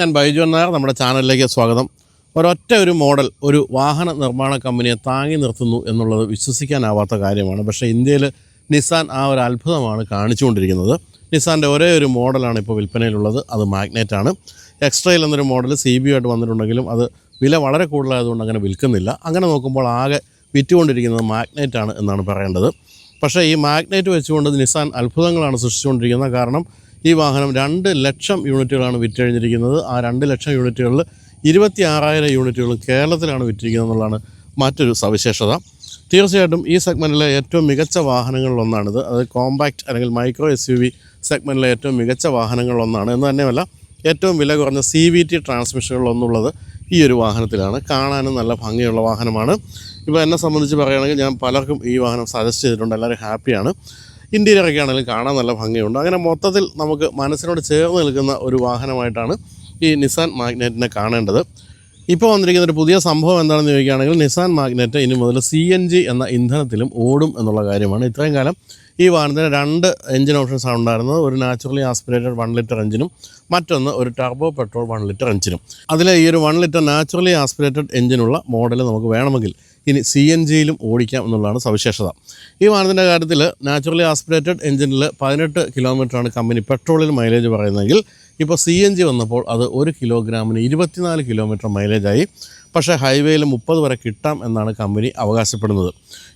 ഞാൻ ബൈജു നായർ നമ്മുടെ ചാനലിലേക്ക് സ്വാഗതം. ഒരൊറ്റ ഒരു മോഡൽ ഒരു വാഹന നിർമ്മാണ കമ്പനിയെ താങ്ങി നിർത്തുന്നു എന്നുള്ളത് വിശ്വസിക്കാനാവാത്ത കാര്യമാണ്. പക്ഷേ ഇന്ത്യയിൽ നിസാൻ ആ ഒരു അത്ഭുതമാണ് കാണിച്ചുകൊണ്ടിരിക്കുന്നത്. നിസാന്റെ ഒരേ ഒരു മോഡലാണ് ഇപ്പോൾ വിൽപ്പനയിലുള്ളത് അത് മാഗ്നേറ്റ് ആണ്. എക്സ്ട്രയിൽ എന്നൊരു മോഡൽ സി ബി ആയിട്ട് വന്നിട്ടുണ്ടെങ്കിലും അത് വില വളരെ കൂടുതലായതുകൊണ്ട് അങ്ങനെ വിൽക്കുന്നില്ല. അങ്ങനെ നോക്കുമ്പോൾ ആകെ വിറ്റുകൊണ്ടിരിക്കുന്നത് മാഗ്നേറ്റ് ആണ് എന്നാണ് പറയേണ്ടത്. പക്ഷേ ഈ മാഗ്നേറ്റ് വെച്ചുകൊണ്ട് നിസാൻ അത്ഭുതങ്ങളാണ് സൃഷ്ടിച്ചുകൊണ്ടിരിക്കുന്നത്. കാരണം ഈ വാഹനം രണ്ട് ലക്ഷം യൂണിറ്റുകളാണ് വിറ്റഴിഞ്ഞിരിക്കുന്നത്. ആ രണ്ട് ലക്ഷം യൂണിറ്റുകളിൽ ഇരുപത്തി ആറായിരം യൂണിറ്റുകൾ കേരളത്തിലാണ് വിറ്റിരിക്കുന്നത് എന്നുള്ളതാണ് മറ്റൊരു സവിശേഷത. തീർച്ചയായിട്ടും ഈ സെഗ്മെന്റിലെ ഏറ്റവും മികച്ച വാഹനങ്ങളിലൊന്നാണിത്. അത് കോമ്പാക്റ്റ് അല്ലെങ്കിൽ മൈക്രോ എസ് യു വി സെഗ്മെന്റിലെ ഏറ്റവും മികച്ച വാഹനങ്ങളിലൊന്നാണ്. എന്ന് തന്നെയല്ല ഏറ്റവും വില കുറഞ്ഞ സി വി ടി ട്രാൻസ്മിഷനുകളിലൊന്നുള്ളത് ഈ ഒരു വാഹനത്തിലാണ്. കാണാനും നല്ല ഭംഗിയുള്ള വാഹനമാണ്. ഇപ്പോൾ എന്നെ സംബന്ധിച്ച് പറയുകയാണെങ്കിൽ ഞാൻ പലർക്കും ഈ വാഹനം സജസ്റ്റ് ചെയ്തിട്ടുണ്ട്. എല്ലാവരും ഹാപ്പിയാണ്. ഇന്റീരിയറൊക്കെ ആണെങ്കിലും കാണാൻ നല്ല ഭംഗിയുണ്ട്. അങ്ങനെ മൊത്തത്തിൽ നമുക്ക് മനസ്സിനോട് ചേർന്ന് നിൽക്കുന്ന ഒരു വാഹനമായിട്ടാണ് ഈ നിസാൻ മാഗ്നറ്റിനെ കാണേണ്ടത്. ഇപ്പോൾ വന്നിരിക്കുന്ന ഒരു പുതിയ സംഭവം എന്താണെന്ന് ചോദിക്കുകയാണെങ്കിൽ നിസാൻ മാഗ്നറ്റ് ഇനി മുതൽ സി എൻ ജി എന്ന ഇന്ധനത്തിലും ഓടും എന്നുള്ള കാര്യമാണ്. ഇത്രയും കാലം ഈ വാഹനത്തിന് രണ്ട് എഞ്ചിൻ ഓപ്ഷൻസാണ് ഉണ്ടായിരുന്നത്. ഒരു നാച്ചുറലി ആസ്പിറേറ്റഡ് വൺ ലിറ്റർ എഞ്ചിനും മറ്റൊന്ന് ഒരു ടർബോ പെട്രോൾ വൺ ലിറ്റർ എഞ്ചിനും അതിലെ ഈ ഒരു വൺ ലിറ്റർ നാച്ചുറലി ആസ്പിറേറ്റഡ് എഞ്ചിനുള്ള മോഡൽ നമുക്ക് വേണമെങ്കിൽ ഇനി സി എൻ ജിയിലും ഓടിക്കാം എന്നുള്ളതാണ് സവിശേഷത. ഈ വാഹനത്തിന്റെ കാര്യത്തിൽ നാച്ചുറലി ആസ്പിറേറ്റഡ് എഞ്ചിനിൽ പതിനെട്ട് കിലോമീറ്ററാണ് കമ്പനി പെട്രോളിൽ മൈലേജ് പറയുന്നതെങ്കിൽ ഇപ്പോൾ സി എൻ ജി വന്നപ്പോൾ അത് ഒരു കിലോഗ്രാമിന് ഇരുപത്തിനാല് കിലോമീറ്റർ മൈലേജായി പക്ഷേ ഹൈവേയിൽ മുപ്പത് വരെ കിട്ടാം എന്നാണ് കമ്പനി അവകാശപ്പെടുന്നത്.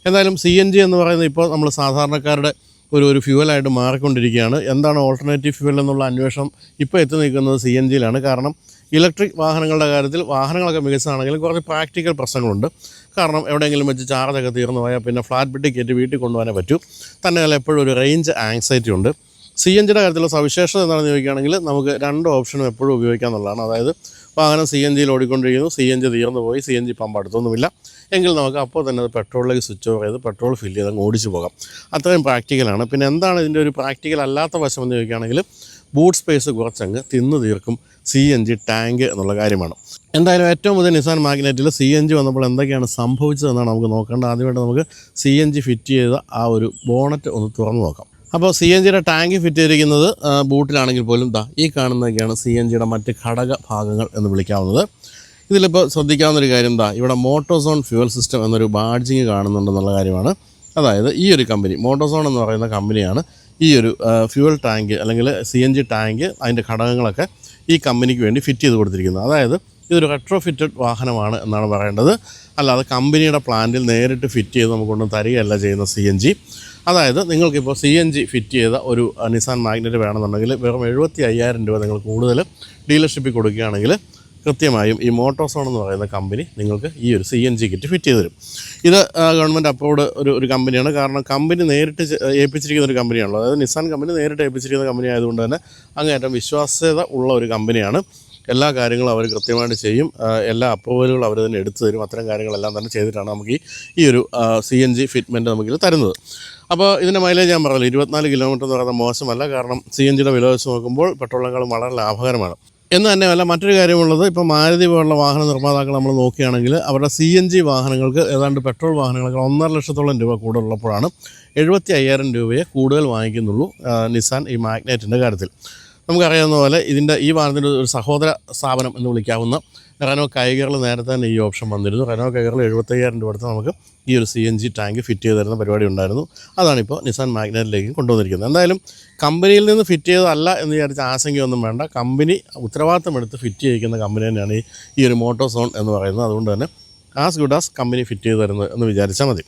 എന്തായാലും സി എൻ ജി എന്ന് പറയുന്നത് ഇപ്പോൾ നമ്മൾ സാധാരണക്കാരുടെ ഒരു ഒരു ഫ്യൂവലായിട്ട് മാറിക്കൊണ്ടിരിക്കുകയാണ്. എന്താണ് ഓൾട്ടർനേറ്റീവ് ഫ്യൂവൽ എന്നുള്ള അന്വേഷണം ഇപ്പോൾ എത്തി നിൽക്കുന്നത് സി എൻ ജിയിലാണ് കാരണം ഇലക്ട്രിക് വാഹനങ്ങളുടെ കാര്യത്തിൽ വാഹനങ്ങളൊക്കെ മികച്ചതാണെങ്കിലും കുറച്ച് പ്രാക്ടിക്കൽ പ്രശ്നങ്ങളുണ്ട്. കാരണം എവിടെയെങ്കിലും വെച്ച് ചാർജൊക്കെ തീർന്നു പോയാൽ പിന്നെ ഫ്ലാറ്റ് ബിട്ടി കയറ്റി വീട്ടിൽ കൊണ്ടുപോകാനേ പറ്റൂ. തന്നെയല്ല എപ്പോഴും ഒരു റേഞ്ച് ആങ്സൈറ്റി ഉണ്ട്. സി എൻ ജിയുടെ കാര്യത്തിലുള്ള സവിശേഷത എന്താണെന്ന് ചോദിക്കുകയാണെങ്കിൽ നമുക്ക് രണ്ട് ഓപ്ഷനും എപ്പോഴും ഉപയോഗിക്കാം എന്നുള്ളതാണ് അതായത് വാഹനം സി എൻ ജിയിൽ ഓടിക്കൊണ്ടിരിക്കുന്നു സി എൻ ജി തീർന്നു പോയി സി എൻ ജി പമ്പ് അടുത്തൊന്നുമില്ല. എങ്കിൽ നമുക്ക് അപ്പോൾ തന്നെ അത് പെട്രോളിലേക്ക് സ്വിച്ച് ഓഫ് ചെയ്ത് പെട്രോൾ ഫില്ല് ചെയ്ത് അങ്ങ് ഓടിച്ചു പോകാം. അത്രയും പ്രാക്ടിക്കലാണ് പിന്നെ എന്താണ് ഇതിന്റെ ഒരു പ്രാക്ടിക്കൽ അല്ലാത്ത വശം എന്ന് ചോദിക്കുകയാണെങ്കിൽ ബൂട്ട് സ്പേസ് കുറച്ചങ്ങ് തിന്നു തീർക്കും സി എൻ ജി ടാങ്ക് എന്നുള്ള കാര്യമാണ്. എന്തായാലും ഏറ്റവും പുതിയ നിസാൻ മാഗ്നറ്റിൽ സി എൻ ജി വന്നപ്പോൾ എന്തൊക്കെയാണ് സംഭവിച്ചതെന്നാണ് നമുക്ക് നോക്കേണ്ടത്. ആദ്യമായിട്ട് നമുക്ക് സി എൻ ജി ഫിറ്റ് ചെയ്ത ആ ഒരു ബോണറ്റ് ഒന്ന് തുറന്നു നോക്കാം. അപ്പോൾ സി എൻ ജിയുടെ ടാങ്ക് ഫിറ്റ് ചെയ്തിരിക്കുന്നത് ബൂട്ടിലാണെങ്കിൽ പോലും ദാ ഈ കാണുന്നതൊക്കെയാണ് സി എൻ ജിയുടെ മറ്റ് ഘടക ഭാഗങ്ങൾ എന്ന് വിളിക്കാവുന്നത്. ഇതിലിപ്പോൾ ശ്രദ്ധിക്കാവുന്ന ഒരു കാര്യം എന്താ ഇവിടെ മോട്ടോസോൺ ഫ്യൂവൽ സിസ്റ്റം എന്നൊരു ബാഡ്ജിങ് കാണുന്നുണ്ടെന്നുള്ള കാര്യമാണ്. അതായത് ഈ ഒരു കമ്പനി മോട്ടോസോൺ എന്ന് പറയുന്ന കമ്പനിയാണ് ഈ ഒരു ഫ്യൂവൽ ടാങ്ക് അല്ലെങ്കിൽ സി എൻ ജി ടാങ്ക് അതിന്റെ ഘടകങ്ങളൊക്കെ ഈ കമ്പനിക്ക് വേണ്ടി ഫിറ്റ് ചെയ്ത് കൊടുത്തിരിക്കുന്നത് അതായത് ഇതൊരു റെട്രോ ഫിറ്റഡ് വാഹനമാണ് എന്നാണ് പറയേണ്ടത്. അല്ലാതെ കമ്പനിയുടെ പ്ലാന്റിൽ നേരിട്ട് ഫിറ്റ് ചെയ്ത് നമുക്കൊന്നും തരികയല്ല ചെയ്യുന്ന സി എൻ ജി. അതായത് നിങ്ങൾക്കിപ്പോൾ സി എൻ ജി ഫിറ്റ് ചെയ്ത ഒരു നിസാൻ മാഗ്നറ്റ് വേണമെന്നുണ്ടെങ്കിൽ വെറും എഴുപത്തി അയ്യായിരം രൂപ നിങ്ങൾ കൂടുതൽ ഡീലർഷിപ്പിൽ കൊടുക്കുകയാണെങ്കിൽ കൃത്യമായും ഈ മോട്ടോസോൺ എന്ന് പറയുന്ന കമ്പനി നിങ്ങൾക്ക് ഈ ഒരു C N G kit fit ചെയ്ത് തരും. ഇത് ഗവൺമെന്റ് അപ്രൂവ്ഡ് ഒരു ഒരു കമ്പനിയാണ്. കാരണം കമ്പനി നേരിട്ട് ഏൽപ്പിച്ചിരിക്കുന്ന ഒരു കമ്പനിയാണല്ലോ. അതായത് നിസാൻ കമ്പനി നേരിട്ട് ഏൽപ്പിച്ചിരിക്കുന്ന കമ്പനി ആയതുകൊണ്ട് തന്നെ അങ്ങേറ്റം വിശ്വാസ്യത ഉള്ള ഒരു കമ്പനിയാണ്. എല്ലാ കാര്യങ്ങളും അവർ കൃത്യമായിട്ട് ചെയ്യും. എല്ലാ അപ്രൂവലുകളും അവർ തന്നെ എടുത്തു തരും. അത്തരം കാര്യങ്ങളെല്ലാം തന്നെ ചെയ്തിട്ടാണ് നമുക്ക് ഈ ഈ ഒരു സി എൻ ജി ഫിറ്റ്മെന്റ് നമുക്കിത് തരുന്നത്. അപ്പോൾ ഇതിന്റെ മൈലേജ് ഞാൻ പറഞ്ഞല്ലോ ഇരുപത്തിനാല് കിലോമീറ്റർ എന്ന് പറയുന്നത് മോശമല്ല. കാരണം സി എൻ ജിയുടെ വില വെച്ച് നോക്കുമ്പോൾ പെട്രോളിനേക്കാളും വളരെ ലാഭകരമാണ്. എന്ന് തന്നെയല്ല മറ്റൊരു കാര്യമുള്ളത് ഇപ്പോൾ മാരുതി പോലുള്ള വാഹന നിർമ്മാതാക്കൾ നമ്മൾ നോക്കുകയാണെങ്കിൽ അവരുടെ സി എൻ ജി വാഹനങ്ങൾക്ക് ഏതാണ്ട് പെട്രോൾ വാഹനങ്ങൾക്ക് ഒന്നര ലക്ഷത്തോളം രൂപ കൂടുതലുള്ളപ്പോഴാണ് എഴുപത്തി അയ്യായിരം രൂപയെ കൂടുതൽ വാങ്ങിക്കുന്നുള്ളൂ നിസാൻ ഈ മാഗ്നേറ്റിന്റെ കാര്യത്തിൽ. നമുക്കറിയാവുന്ന പോലെ ഇതിന്റെ ഈ വാഹനത്തിന്റെ ഒരു സഹോദര സ്ഥാപനം എന്ന് വിളിക്കാവുന്ന റെനോ കൈകറിൽ നേരത്തെ തന്നെ ഈ ഓപ്ഷൻ വന്നിരുന്നു. റെനോ കൈകറിൽ എഴുപത്തയ്യായിരം രൂപ അടുത്ത് നമുക്ക് ഈ ഒരു C N G tank fit ചെയ്ത് തരുന്ന പരിപാടി ഉണ്ടായിരുന്നു. അതാണിപ്പോൾ നിസാൻ മാഗ്നറ്റിലേക്ക് കൊണ്ടുവന്നിരിക്കുന്നത്. എന്തായാലും കമ്പനിയിൽ നിന്ന് ഫിറ്റ് ചെയ്തതല്ല എന്ന് വിചാരിച്ച ആശങ്കയൊന്നും വേണ്ട. കമ്പനി ഉത്തരവാദിത്തം എടുത്ത് ഫിറ്റ് ചെയ്യിക്കുന്ന കമ്പനി തന്നെയാണ് ഈ ഒരു മോട്ടോസോൺ എന്ന് പറയുന്നത്. അതുകൊണ്ട് തന്നെ as good as company fit ചെയ്ത് തരുന്നത് എന്ന് വിചാരിച്ചാൽ മതി.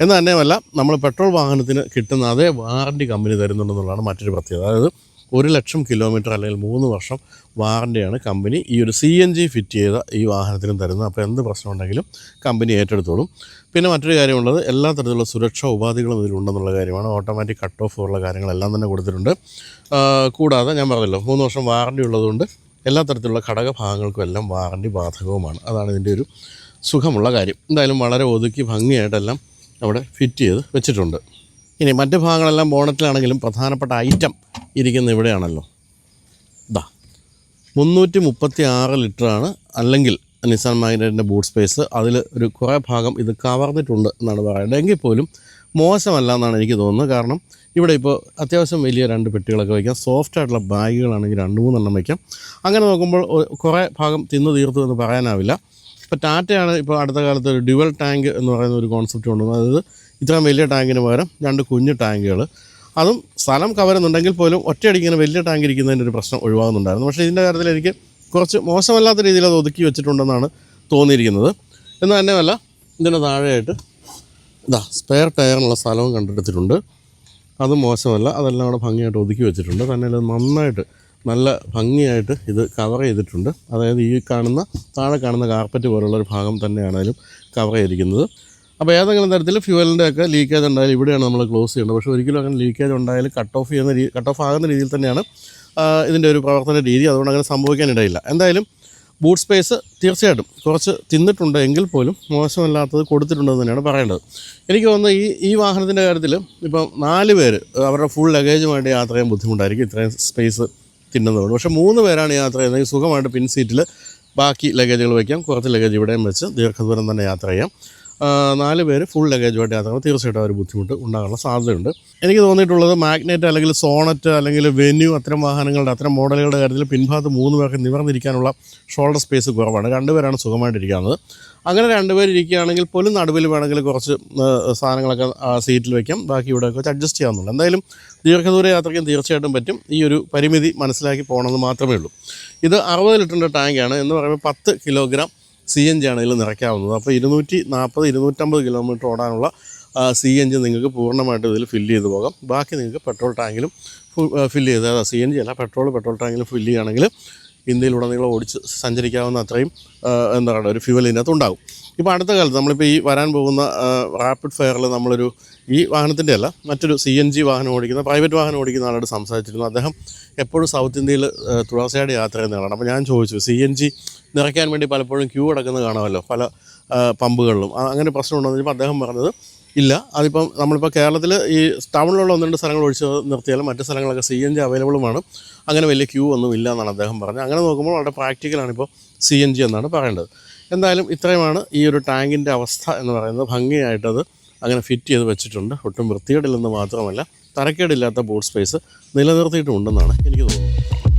എന്ന് തന്നെയുമല്ല നമ്മൾ പെട്രോൾ വാഹനത്തിന് കിട്ടുന്ന അതേ വാറണ്ടി കമ്പനി തരുന്നുണ്ടെന്നുള്ളതാണ് മറ്റൊരു പ്രത്യേകത. അതായത് ഒരു ലക്ഷം കിലോമീറ്റർ അല്ലെങ്കിൽ മൂന്ന് വർഷം വാറന്റിയാണ് കമ്പനി ഈ ഒരു സി എൻ ജി ഫിറ്റ് ചെയ്ത ഈ വാഹനത്തിനും തരുന്നത്. അപ്പോൾ എന്ത് പ്രശ്നം ഉണ്ടെങ്കിലും കമ്പനി ഏറ്റെടുത്തോളും. പിന്നെ മറ്റൊരു കാര്യമുള്ളത് എല്ലാ തരത്തിലുള്ള സുരക്ഷാ ഉപാധികളും ഇതിലുണ്ടെന്നുള്ള കാര്യമാണ്. ഓട്ടോമാറ്റിക് കട്ട് ഓഫ് ഉള്ള കാര്യങ്ങളെല്ലാം തന്നെ കൊടുത്തിട്ടുണ്ട്. കൂടാതെ ഞാൻ പറഞ്ഞല്ലോ മൂന്ന് വർഷം വാറണ്ടി ഉള്ളതുകൊണ്ട് എല്ലാ തരത്തിലുള്ള ഘടകഭാഗങ്ങൾക്കും എല്ലാം വാറണ്ടി ബാധകവുമാണ്. അതാണ് ഇതിന്റെ ഒരു സുഖമുള്ള കാര്യം. എന്തായാലും വളരെ ഒതുക്കി ഭംഗിയായിട്ടെല്ലാം അവിടെ ഫിറ്റ് ചെയ്ത് വെച്ചിട്ടുണ്ട്. ഇനി മറ്റ് ഭാഗങ്ങളെല്ലാം ബോണറ്റിലാണെങ്കിലും പ്രധാനപ്പെട്ട ഐറ്റം ഇരിക്കുന്ന ഇവിടെയാണല്ലോ. ഇതാ മുന്നൂറ്റി മുപ്പത്തി ആറ് ലിറ്ററാണ് അല്ലെങ്കിൽ നിസാൻ മാഗ്നറ്റിന്റെ ബൂട്ട് സ്പേസ് അതിൽ ഒരു കുറേ ഭാഗം ഇത് കവർന്നിട്ടുണ്ട് എന്നാണ് പറയുന്നത്. എങ്കിൽ പോലും മോശമല്ല എന്നാണ് എനിക്ക് തോന്നുന്നത്. കാരണം ഇവിടെ ഇപ്പോൾ അത്യാവശ്യം വലിയ രണ്ട് പെട്ടികളൊക്കെ വയ്ക്കാം. സോഫ്റ്റ് ആയിട്ടുള്ള ബാഗുകളാണെങ്കിൽ രണ്ട് മൂന്നെണ്ണം വയ്ക്കാം. അങ്ങനെ നോക്കുമ്പോൾ കുറേ ഭാഗം തിന്നു തീർത്തു എന്ന് പറയാനാവില്ല. ഇപ്പോൾ ടാറ്റയാണ് ഇപ്പോൾ അടുത്ത കാലത്ത് ഒരു ഡ്യുവൽ ടാങ്ക് എന്ന് പറയുന്ന ഒരു കോൺസെപ്റ്റ് കൊണ്ടുവന്നത്. അതായത് ഇത്രയും വലിയ ടാങ്കിന് പകരം രണ്ട് കുഞ്ഞു ടാങ്കുകൾ. അതും സ്ഥലം കവരുന്നുണ്ടെങ്കിൽ പോലും ഒറ്റയടിക്ക് ഇങ്ങനെ വലിയ ടാങ്ക് ഇരിക്കുന്നതിന്റെ ഒരു പ്രശ്നം ഒഴിവാകുന്നുണ്ടായിരുന്നു. പക്ഷേ ഇതിന്റെ കാര്യത്തിൽ എനിക്ക് കുറച്ച് മോശമല്ലാത്ത രീതിയിൽ അത് ഒതുക്കി വെച്ചിട്ടുണ്ടെന്നാണ് തോന്നിയിരിക്കുന്നത്. എന്ന് തന്നെയല്ല ഇതിന്റെ താഴെയായിട്ട് ഇതാ സ്പെയർ ടയറിനുള്ള സ്ഥലവും കണ്ടെടുത്തിട്ടുണ്ട്. അതും മോശമല്ല അതെല്ലാം അവിടെ ഭംഗിയായിട്ട് ഒതുക്കി വെച്ചിട്ടുണ്ട്. തന്നെ നന്നായിട്ട് നല്ല ഭംഗിയായിട്ട് ഇത് കവർ ചെയ്തിട്ടുണ്ട്. അതായത് ഈ കാണുന്ന താഴെ കാണുന്ന കാർപ്പറ്റ് പോലുള്ള ഒരു ഭാഗം തന്നെയാണ് അതിലും കവർ ചെയ്തിരിക്കുന്നത്. അപ്പോൾ ഏതെങ്കിലും തരത്തിൽ ഫ്യൂവലിന്റെ ഒക്കെ ലീക്കേജ് ഉണ്ടായാലും ഇവിടെയാണ് നമ്മൾ ക്ലോസ് ചെയ്യേണ്ടത്. പക്ഷേ ഒരിക്കലും അങ്ങനെ ലീക്കേജ് ഉണ്ടായാലും കട്ട് ഓഫ് ചെയ്യുന്ന രീതി കട്ട് ഓഫ് ആകുന്ന രീതിയിൽ തന്നെയാണ് ഇതിന്റെ ഒരു പ്രവർത്തന രീതി. അതുകൊണ്ട് അങ്ങനെ സംഭവിക്കാനിടയില്ല. എന്തായാലും ബൂട്ട് സ്പേസ് തീർച്ചയായിട്ടും കുറച്ച് തിന്നിട്ടുണ്ട് എങ്കിൽ പോലും മോശമല്ലാത്തത് കൊടുത്തിട്ടുണ്ടെന്ന് തന്നെയാണ് പറയേണ്ടത്. എനിക്ക് തോന്നുന്നു ഈ ഈ വാഹനത്തിന്റെ കാര്യത്തിൽ ഇപ്പം നാല് പേര് അവരുടെ ഫുൾ ലഗേജുമായിട്ട് യാത്ര ചെയ്യാൻ ബുദ്ധിമുട്ടായിരിക്കും ഇത്രയും സ്പേസ് തിന്നുന്നതുകൊണ്ട് പക്ഷേ മൂന്ന് പേരാണ് യാത്ര ചെയ്യുന്നത്. സുഖമായിട്ട് പിൻ സീറ്റിൽ ബാക്കി ലഗേജുകൾ വയ്ക്കാം. കുറച്ച് ലഗേജ് ഇവിടെയും വെച്ച് ദീർഘദൂരം തന്നെ യാത്ര ചെയ്യാം. നാല് പേര് ഫുൾ ലഗേജുമായിട്ട് യാത്ര തീർച്ചയായിട്ടും ഒരു ബുദ്ധിമുട്ട് ഉണ്ടാകാനുള്ള സാധ്യതയുണ്ട്. എനിക്ക് തോന്നിയിട്ടുള്ളത് മാഗ്നറ്റ് അല്ലെങ്കിൽ സോണറ്റ് അല്ലെങ്കിൽ വെന്യൂ അത്തരം വാഹനങ്ങളുടെ അത്തരം മോഡലുകളുടെ കാര്യത്തിൽ പിൻഭാഗത്ത് മൂന്ന് പേർക്ക് നിവർന്നിരിക്കാനുള്ള ഷോൾഡർ സ്പേസ് കുറവാണ്. രണ്ടുപേരാണ് സുഖമായിട്ടിരിക്കുന്നത്. അങ്ങനെ രണ്ടുപേർ ഇരിക്കുകയാണെങ്കിൽ പോലും നടുവിൽ വേണമെങ്കിൽ കുറച്ച് സാധനങ്ങളൊക്കെ സീറ്റിൽ വയ്ക്കാം ബാക്കി ഇവിടെയൊക്കെ വെച്ച് അഡ്ജസ്റ്റ് ചെയ്യാവുന്നുള്ളൂ എന്തായാലും ദീർഘദൂര യാത്രയ്ക്കും തീർച്ചയായിട്ടും പറ്റും. ഈ ഒരു പരിമിതി മനസ്സിലാക്കി പോകണമെന്ന് മാത്രമേ ഉള്ളൂ. ഇത് അറുപത് ലിറ്ററിന്റെ ടാങ്കാണ് എന്ന് പറയുമ്പോൾ പത്ത് കിലോഗ്രാം സി എൻ ജി ആണ് ഇതിൽ നിറയ്ക്കാവുന്നത്. അപ്പോൾ ഇരുന്നൂറ്റി നാൽപ്പത് ഇരുന്നൂറ്റമ്പത് കിലോമീറ്റർ ഓടാനുള്ള സി എൻ ജി നിങ്ങൾക്ക് പൂർണമായിട്ടും ഇതിൽ ഫില്ല് ചെയ്ത് പോകാം. ബാക്കി നിങ്ങൾക്ക് പെട്രോൾ ടാങ്കിലും ഫില്ല് ചെയ്ത് അതാ സി എൻ ജി അല്ല പെട്രോൾ പെട്രോൾ ടാങ്കിലും ഫില്ല് ചെയ്യുകയാണെങ്കിൽ ഇന്ത്യയിലുടനീളം ഓടിച്ച് സഞ്ചരിക്കാവുന്ന അത്രയും ആ, എന്താ പറയുക ഒരു ഫ്യൂവൽ ഇതിനകത്ത് ഉണ്ടാകും. ഇപ്പോൾ അടുത്ത കാലത്ത് നമ്മളിപ്പോൾ ഈ വരാൻ പോകുന്ന റാപ്പിഡ് ഫയറിൽ നമ്മളൊരു ഈ വാഹനത്തിന്റെ അല്ല മറ്റൊരു സി എൻ ജി വാഹനം ഓടിക്കുന്ന പ്രൈവറ്റ് വാഹനം ഓടിക്കുന്ന ആളോട് സംസാരിച്ചിരുന്നു. അദ്ദേഹം എപ്പോഴും സൗത്ത് ഇന്ത്യയിൽ തുളസിയുടെ യാത്ര ചെയ്യുന്ന ആളാണ്. അപ്പോൾ ഞാൻ ചോദിച്ചു സി എൻ ജി നിറയ്ക്കാൻ വേണ്ടി പലപ്പോഴും ക്യൂ അടക്കുന്നത് കാണാമല്ലോ പല പമ്പുകളിലും. അങ്ങനെ പ്രശ്നമുണ്ടെന്ന് ചോദിച്ചപ്പോൾ അദ്ദേഹം പറഞ്ഞത് ഇല്ല അതിപ്പം നമ്മളിപ്പോൾ കേരളത്തിൽ ഈ ടൗണിലുള്ള ഒന്ന് രണ്ട് സ്ഥലങ്ങൾ ഒഴിച്ച് നിർത്തിയാലും മറ്റു സ്ഥലങ്ങളൊക്കെ സി എൻ ജി അവൈലബിളുമാണ്. അങ്ങനെ വലിയ ക്യൂ ഒന്നും ഇല്ല എന്നാണ് അദ്ദേഹം പറഞ്ഞത്. അങ്ങനെ നോക്കുമ്പോൾ വളരെ പ്രാക്ടിക്കലാണ് ഇപ്പോൾ സി എൻ ജി എന്നാണ് പറയേണ്ടത്. എന്തായാലും ഇത്രയുമാണ് ഈ ഒരു ടാങ്കിന്റെ അവസ്ഥ എന്ന് പറയുന്നത്. ഭംഗിയായിട്ടത് അങ്ങനെ ഫിറ്റ് ചെയ്ത് വെച്ചിട്ടുണ്ട്. ഒട്ടും വൃത്തികേടില്ലെന്ന് മാത്രമല്ല തരക്കേടില്ലാത്ത ബോട്ട് സ്പേസ് നിലനിർത്തിയിട്ടുണ്ടെന്നാണ് എനിക്ക് തോന്നുന്നത്.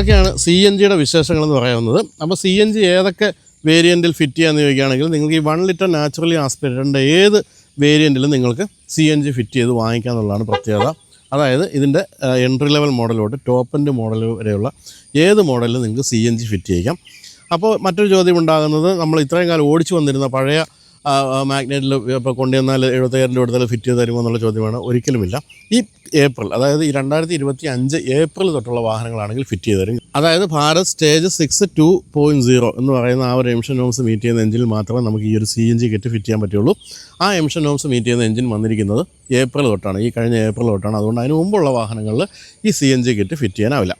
ഇതൊക്കെയാണ് സി എൻ ജിയുടെ വിശേഷങ്ങൾ എന്ന് പറയാവുന്നത്. അപ്പോൾ സി എൻ ജി ഏതൊക്കെ വേരിയന്റിൽ ഫിറ്റ് ചെയ്യാമെന്ന് ചോദിക്കുകയാണെങ്കിൽ നിങ്ങൾക്ക് ഈ വൺ ലിറ്റർ നാച്ചുറലി ആസ്പിരേറ്ററിന്റെ ഏത് വേരിയന്റിലും നിങ്ങൾക്ക് സി എൻ ജി ഫിറ്റ് ചെയ്ത് വാങ്ങിക്കുക എന്നുള്ളതാണ് പ്രത്യേകത. അതായത് ഇതിന്റെ എൻട്രി ലെവൽ മോഡലോട്ട് ടോപ്പ് എൻഡ് മോഡൽ വരെയുള്ള ഏത് മോഡലിലും നിങ്ങൾക്ക് സി എൻ ജി ഫിറ്റ് ചെയ്യിക്കാം. അപ്പോൾ മറ്റൊരു ചോദ്യം ഉണ്ടാകുന്നത് നമ്മൾ ഇത്രയും കാലം ഓടിച്ചു വന്നിരുന്ന പഴയ മാഗ്നറ്റിൽ ഇപ്പോൾ കൊണ്ടുവന്നാൽ എഴുപത്തയ്യായിരം രൂപ എടുത്താൽ ഫിറ്റ് ചെയ്ത് തരുമോ എന്നുള്ള ചോദ്യമാണ് ഒരിക്കലുമില്ല. ഈ ഏപ്രിൽ അതായത് ഈ രണ്ടായിരത്തി ഇരുപത്തി അഞ്ച് ഏപ്രിൽ തൊട്ടുള്ള വാഹനങ്ങളാണെങ്കിൽ ഫിറ്റ് ചെയ്ത് തരും. അതായത് Bharat stage six two point zero എന്ന് പറയുന്ന ആ ഒരു എംഷൻ നോംസ് മീറ്റ് ചെയ്യുന്ന എഞ്ചിനിൽ മാത്രമേ നമുക്ക് ഈ ഒരു C N G kit fit ചെയ്യാൻ പറ്റുള്ളൂ. ആ എംഷൻ നോംസ് മീറ്റ് ചെയ്യുന്ന എഞ്ചിൻ വന്നിരിക്കുന്നത് ഏപ്രിൽ തൊട്ടാണ് ഈ കഴിഞ്ഞ ഏപ്രിൽ തൊട്ടാണ്. അതുകൊണ്ട് അതിന് മുമ്പുള്ള വാഹനങ്ങളിൽ ഈ C N G kit fit ചെയ്യാനാവില്ല.